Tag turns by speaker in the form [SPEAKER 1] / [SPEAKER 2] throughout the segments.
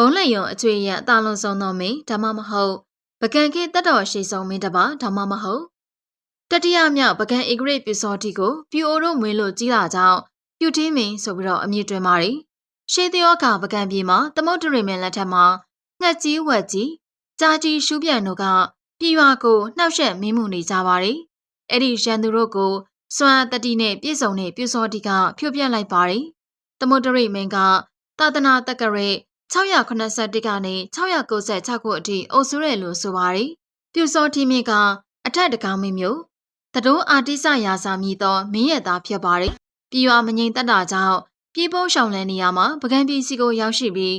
[SPEAKER 1] ဘုံလက်ယုံအချွေရန်အသာလုံးဆုံးသောမင်းဒါမှမဟုတ်ပကံခေတတ်တော်ရှိဆုံးမင်းတစ်ပါးဒါမှမဟုတ်တတိယမြောက်ပကံဧကရိတ်ပြူစောတိကိုပြူအိုတို့မွေးလို့ကြီးလာကြောင်းပြူထင်းမင်းဆိုပြီးတော့အမည်တွင်ပါတယ်ရှေးသယောကပကံပြည်မှာသမုတ်တရိမင်းလက်ထက်မှာငှက်ကြီးဝက်ကြီးကြာကြီးရှူးပြန်တို့ကပြည်ရွာကိုနှောက်ယှက်မင်းမှုနေကြပါတယ်အဲ့ဒီရန်သူတို့ကိုစွမ်းတတိနဲ့ပြည့်စုံတဲ့ပြူစောတိကဖြုတ်ပြက်လိုက်ပါတယ်သမုတ်တရိမင်းကသာသနာတက္ကရဲ 681ကနေ696ခုအထိအုပ်စုရဲလို့ဆိုပါတယ်။ပြူစောတိမြင့်ကအထက်တကောင်းမင်းမျိုးတတိုးအာတိစရာစာမြည်သောမင်းရဲ့သားဖြစ်ပါတယ်။ပြည်ရွာမငိမ်တက်တာကြောင့်ပြည်ပုံးရှောင်လန်းနေရမှာပကံပြည်စီကိုရောက်ရှိပြီး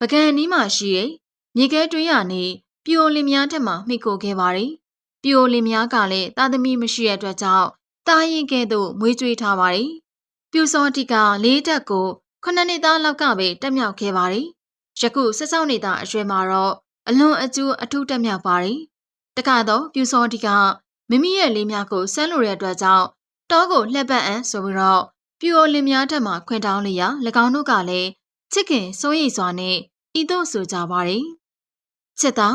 [SPEAKER 1] ပကံနီးမှရှိတဲ့မြေကဲတွင်းရနေပြိုလင်များထက်မှမိကိုခဲ့ပါတယ်။ပြိုလင်များကလည်းတာသမီမရှိတဲ့အတွက်ကြောင့်တာရင်ကဲ့သို့မွေးကြွေးထားပါတယ်။ပြူစောတိကလေးတက်ကိုခုနှစ်နှစ်သားလောက်ကပဲတက်မြောက်ခဲ့ပါတယ်။ ယခုဆက်ဆောက်နေတာအရွယ်မှာတော့အလွန်အကျိုးအထုတက်မြောက်ပါတယ်။တခါတော့ပြူစောတိကမိမိရဲ့လေးများကိုဆန်းလိုတဲ့အတွက်ကြောင့်တောကိုလှက်ပတ်အံဆိုပြီးတော့ပြူအိုလင်များထက်မှခွင်တောင်းလျာ၎င်းတို့ကလည်းချစ်ခင်စိုးရိမ်စွာနဲ့ဤသို့ဆိုကြပါတယ်။ချစ်သာ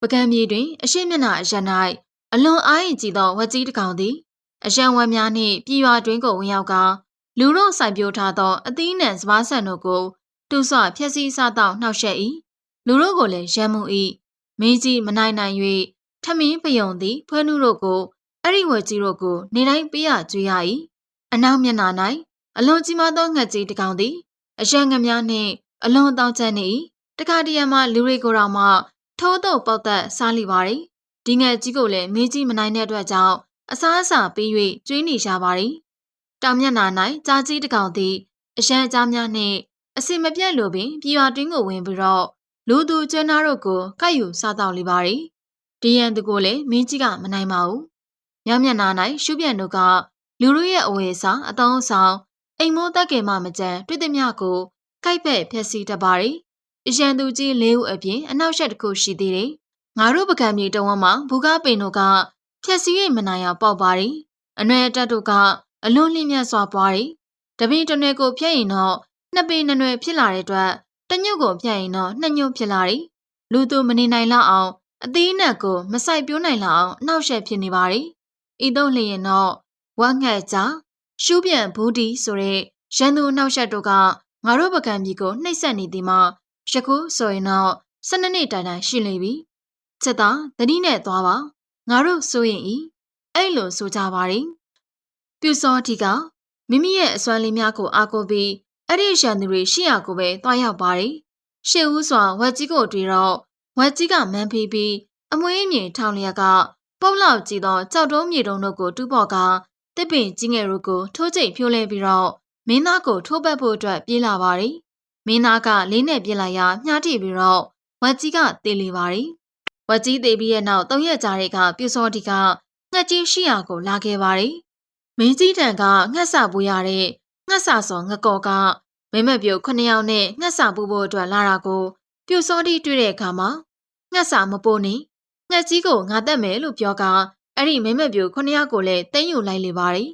[SPEAKER 1] ပကံမြေတွင် အရှိမျက်နှာအရ၌အလွန်အားရင်ကြည်သောဝက်ကြီးတစ်ကောင်သည်အရန်ဝက်များနှင့်ပြည်ရွာတွင်ကိုဝင်ရောက်ကလူတို့စိုက်ပျိုးထားသောအသီးနှံစပါးဆန်တို့ကို တူဆွဖျက်ဆီးစားတော့နှောက်ယှက်၏လူတို့ကိုလည်းရမ်းမှု၏မင်းကြီးမနိုင်နိုင်၍ထမင်းပယုံသည်ဖွဲနုတို့ကိုအဲ့ဒီဝယ်ကြီးတို့ကို နေတိုင်းပေးရကြွေးရ၏အနောက်မျက်နှာ၌အလွန်ကြီးမားသောငှက်ကြီးတစ်ကောင်သည်အရန်ငများနှင့်အလွန်တောင်းကျနေ၏တခါတရံမှလူတွေကိုယ်တော်မှထိုးတော့ပေါက်သက်စားလိပါသည်ဒီငှက်ကြီးကိုလည်းမင်းကြီးမနိုင်တဲ့အတွက်ကြောင့်အစားအစာပေး၍ကျွေးနေကြပါသည်တောင်မျက်နှာ၌ကြားကြီးတစ်ကောင်သည်အရန်အကြားများနှင့် အစင်မပြတ်လိုပင်ပြည်ရွာတွင်းကိုဝင်ပြီးတော့လူသူကျွမ်းသားတို့ကိုကိုက်ယူစားတော့လိပါရီဒီရန်သူကိုလည်းမင်းကြီးကမနိုင်ပါဘူးမြောက်မျက်နှာ၌ရှုပြန်တို့ကလူတို့ရဲ့အဝယ်အစားအတောင်းဆောင်အိမ်မိုးတက်ကင်မှမကြမ်းတွေ့သည်များကိုကိုက်ဖက်ဖျက်ဆီးတတ်ပါရီအရန်သူကြီးလေးဦးအပြင်အနောက်ရှက်တစ်ခုရှိသေးတယ်ငါတို့ပကံမြေတဝမ်းမှာဘူကားပင်တို့ကဖျက်ဆီး၍မနိုင်အောင်ပေါက်ပါရီအနွယ်တက်တို့ကအလွန်လျင်မြတ်စွာပွားရီတပင်းတနွယ်ကိုဖျက်ရင်တော့ နှစ်ပေနနွယ်ဖြစ်လာတဲ့အတွက်တညွတ်ကိုဖျက်ရင်တော့နှစ်ညွတ်ဖြစ်လာတယ်လူသူမနေနိုင်လောက်အောင်အသေးနဲ့ကိုမဆိုင်ပြိုးနိုင်လောက်အောင်နှောက်ယှက်ဖြစ်နေပါရီဤသို့လျင်တော့ဝက်ငှက်ကြရှူးပြန်ဘူးဒီဆိုတဲ့ရန်သူနှောက်ယှက်တို့ကငါတို့ပကံပြည်ကိုနှိပ်စက်နေသည်မှာယခုဆိုရင်တော့၁၂နှစ်တိုင်တိုင်ရှိနေပြီချက်သားတတိနဲ့သွားပါငါတို့ဆိုရင်ဤအဲ့လိုဆိုကြပါရီပြူစောတီကမိမိရဲ့အစွမ်းလေးများကိုအားကိုးပြီး အဲ့ဒီရန်သူတွေရှေ့ရကိုပဲတွားရောက်ပါတယ်ရှေ့ဦးစွာဝက်ကြီးကိုတွေ့တော့ဝက်ကြီးကမန်းဖီးပြီးအမွေးမြေထောင်လျက်ကပုတ်လောက်ကြည့်သောကြောက်တုံးမြေတုံးတို့ကိုတူးပေါ်ကတစ်ပင်ကြီးငယ်တို့ကိုထိုးကျိတ်ဖြိုးလဲပြီးတော့မင်းသားကိုထိုးပတ်ဖို့အတွက်ပြေးလာပါတယ်မင်းသားကလေးနဲ့ပြေးလိုက်ရာမြားတိပြီးတော့ဝက်ကြီးကတေးလေပါတယ်ဝက်ကြီးတေးပြီးရဲ့နောက်သုံးရက်ကြာတဲ့ကပြူစောတီကငှက်ကြီးရှိရာကိုလာခဲ့ပါတယ်မင်းကြီးတန်ကငှက်ဆပူရတဲ့ ငှက်ဆစောငကောကမိမပြိုခုနှစ်ယောက်နဲ့ငှက်ဆပူဖို့အတွက်လာတာကိုပြူစောတီတွေ့တဲ့အခါမှာငှက်ဆမပိုးနေငှက်ကြီးကိုငါတက်မယ်လို့ပြောကအဲ့ဒီမိမပြိုခုနှစ်ယောက်ကိုလည်းတင်းယူလိုက်လေပါတယ်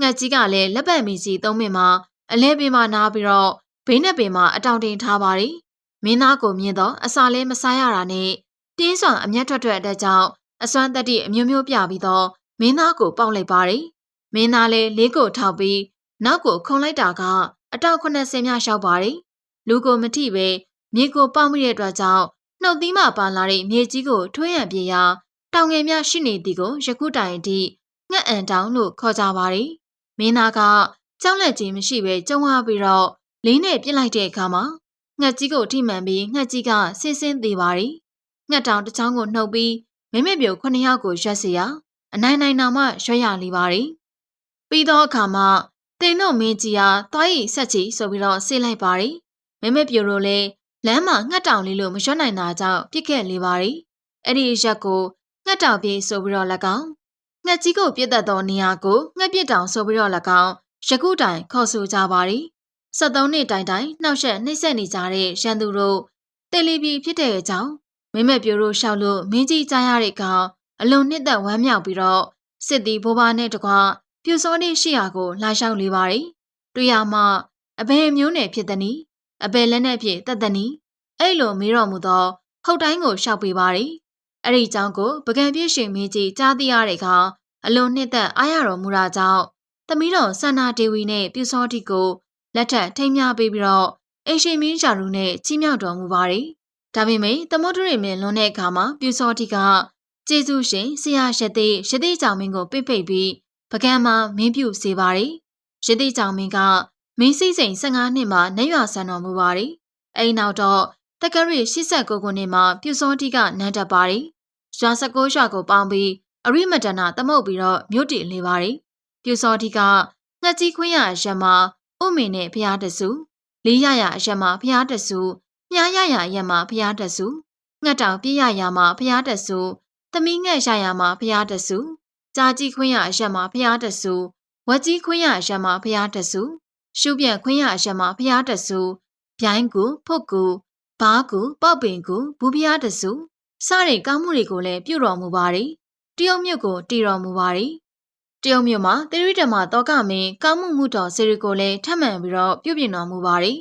[SPEAKER 1] ငှက်ကြီးကလည်းလက်ပတ်မီကြီးသုံးမိမှာအလဲပင်မှာနားပြီးတော့ဘေးနဲ့ပင်မှာအတောင်တင်ထားပါတယ်မင်းသားကိုမြင်တော့အစာလဲမစားရတာနဲ့တင်းစွာအမျက်ထွက်ထွက်တဲ့ကြောင့်အစွမ်းတက်တိအမျိုးမျိုးပြပြီးတော့မင်းသားကိုပေါက်လိုက်ပါတယ်မင်းသားလည်းလေးကိုထောက်ပြီး နောက်ကိုခုံလိုက်တာကအတောက်80မြရှောက်ပါတယ်လူကိုမထိပဲမြေကိုပေါက်မိတဲ့အတွက်ကြောင့်နှုတ်သီးမှပါလာတဲ့မြေကြီးကိုထွေးရန်ပြေရာတောင်ငယ်များရှိနေသည်ကိုယခုတိုင်အထိငှက်အန်တောင်လို့ခေါ်ကြပါတယ်မင်းသားကကြောက်လက်ကြီးမရှိပဲကြုံရပြီးတော့လင်းနဲ့ပြစ်လိုက်တဲ့အခါမှာငှက်ကြီးကိုထိမှန်ပြီးငှက်ကြီးကဆင်းဆင်းသေးပါတယ်ငှက်တောင်တစ်ချောင်းကိုနှုတ်ပြီးမိမပြိုခုနှစ်ယောက်ကိုရွက်စီရာအနိုင်နိုင်တောင်မှရွက်ရလိပါတယ်ပြီးတော့အခါမှာ တင်တို့မင်းကြီးဟာသွားရီဆက်ချီဆိုပြီးတော့ဆေးလိုက်ပါတယ်မမပြိုတို့လည်းလမ်းမှာငှက်တောင်လေးလို့မရွတ်နိုင်တာကြောင့်ပြစ်ခဲ့လေပါတယ်အဲ့ဒီရက်ကိုငှက်တောင်ပြေးဆိုပြီးတော့၎င်းငှက်ကြီးကိုပြစ်တတ်သောနေရာကိုငှက်ပြစ်တောင်ဆိုပြီးတော့၎င်းယခုတိုင်ခေါ်ဆိုကြပါသည်73နှစ်တိုင်တိုင်နှောက်ယှက်နှိမ့်ဆက်နေကြတဲ့ရန်သူတို့တေလီပီဖြစ်တဲ့အကြောင်းမင်းမပြိုတို့ရှောက်လို့မင်းကြီးကြားရတဲ့ကောင်အလွန်နှစ်သက်ဝမ်းမြောက်ပြီးတော့စစ်သည်ဘိုးဘားနဲ့တကွ ပြူစောနေရှိရာကိုလာလျှောက်လေပါရီတွေ့ရမှအဘယ်မျိုးနယ်ဖြစ်သနည်းအဘယ်လက်နဲ့ဖြစ်တတ်သနည်းအဲ့လိုမေးတော်မူသောဟုတ်တိုင်းကိုရှောက်ပေးပါရီအဲ့ဒီအကြောင်းကိုပကံပြည့်ရှင်မင်းကြီးကြားသိရတဲ့အခါအလွန်နှစ်သက်အားရတော်မူတာကြောင့်သမီးတော်ဆန္နာဒေဝီနဲ့ပြူစောတိကိုလက်ထပ်ထိမ်းမြပေးပြီးတော့အိမ်ရှင်မင်းရှာရုနဲ့ချီးမြှောက်တော်မူပါရီဒါပေမဲ့သမုဒ္ဒရေမင်းလွန်တဲ့အခါမှာပြူစောတိကကျေးဇူးရှင်ဆရာရသေးရသေးကြောင့်မင်းကိုပိတ်ပိတ်ပြီး ပကံမှာမင်းပြုစေပါရီရသေးကြောင့်မင်းကမင်းစိတ်စိန်15နှစ်မှာနေရွာဆန်တော်မူပါရီအဲ့နောက်တော့တက္ကရီ89ခုနှစ်မှာပြူစောတိကနန်းတက်ပါရီရွာ19ရွာကိုပေါင်းပြီးအရိမတနာသမုတ်ပြီးတော့မြို့တည်လေပါရီပြူစောတိကငှက်ကြီးခွင်းရအရက်မှာဥမင်နဲ့ဖျားတစုလေးရရအရက်မှာဖျားတစုမြားရရအရက်မှာဖျားတစုငှက်တောင်ပြည့်ရရမှာဖျားတစုသမီးငှက်ရရမှာဖျားတစု ကြာကြီးခွင်းရအရက်မှာဖျားတစုဝက်ကြီးခွင်းရအရက်မှာဖျားတစုရှုပြန့်ခွင်းရအရက်မှာဖျားတစုဗျိုင်းကူဖုတ်ကူဘားကူပောက်ပင်ကူဘူးဖျားတစုစတဲ့ကောင်းမှုတွေကိုလည်းပြုတော်မူပါရီတရုတ်မြုပ်ကိုတည်တော်မူပါရီတရုတ်မြို့မှာတိရိဓမ္မတောကမင်းကောင်းမှုမှုတော်စေရီကိုလည်းထပ်မံပြီးတော့ပြုပြင်တော်မူပါရီ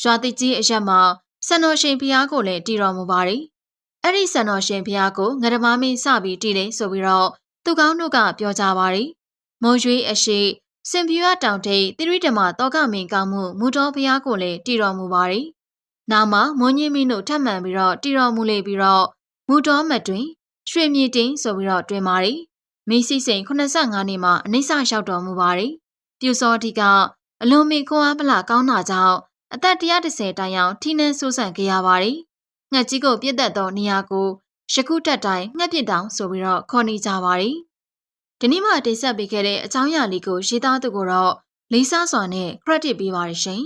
[SPEAKER 1] ရွာတိကြီးအရက်မှာစံတော်ရှင်ဖျားကိုလည်းတည်တော်မူပါရီအဲ့ဒီစံတော်ရှင်ဖျားကိုငရမမင်းစပြီးတည်တယ်ဆိုပြီးတော့ သူကောင်းတို့ကပြောကြပါရီမုံရွေးအရှိစင်ပြူရတောင်ထိပ်တိရိဓမ္မတောကမင်းကောင်းမှုမူတော်ဖျားကိုလည်းတည်တော်မူပါရီနောက်မှာမွန်ကြီးမင်းတို့ထပ်မံပြီးတော့တည်တော်မူလေပြီးတော့မူတော်မတွင်ရွှေမြေတင်ဆိုပြီးတော့တွင်ပါရီမင်းစိစိန်85နှစ်မှာအနိစ္စလျှောက်တော်မူပါရီပြူစောတိကအလွန်မီခွန်အားပလာကောင်းတာကြောင့်အသက်130တိုင်အောင်ထိနှန်းဆိုးဆန်ခဲ့ရပါရီငှက်ကြီးကိုပြစ်သက်သောနေရာကို ယခုတက်တိုင်းငှက်ပစ်တောင်ဆိုပြီးတော့ခေါ်နေကြပါရီဒီနေ့မှတင်ဆက်ပေးခဲ့တဲ့အကြောင်းအရာလေးကိုရေးသားသူကိုတော့လေးစားစွာနဲ့ credit ပေးပါရရှင်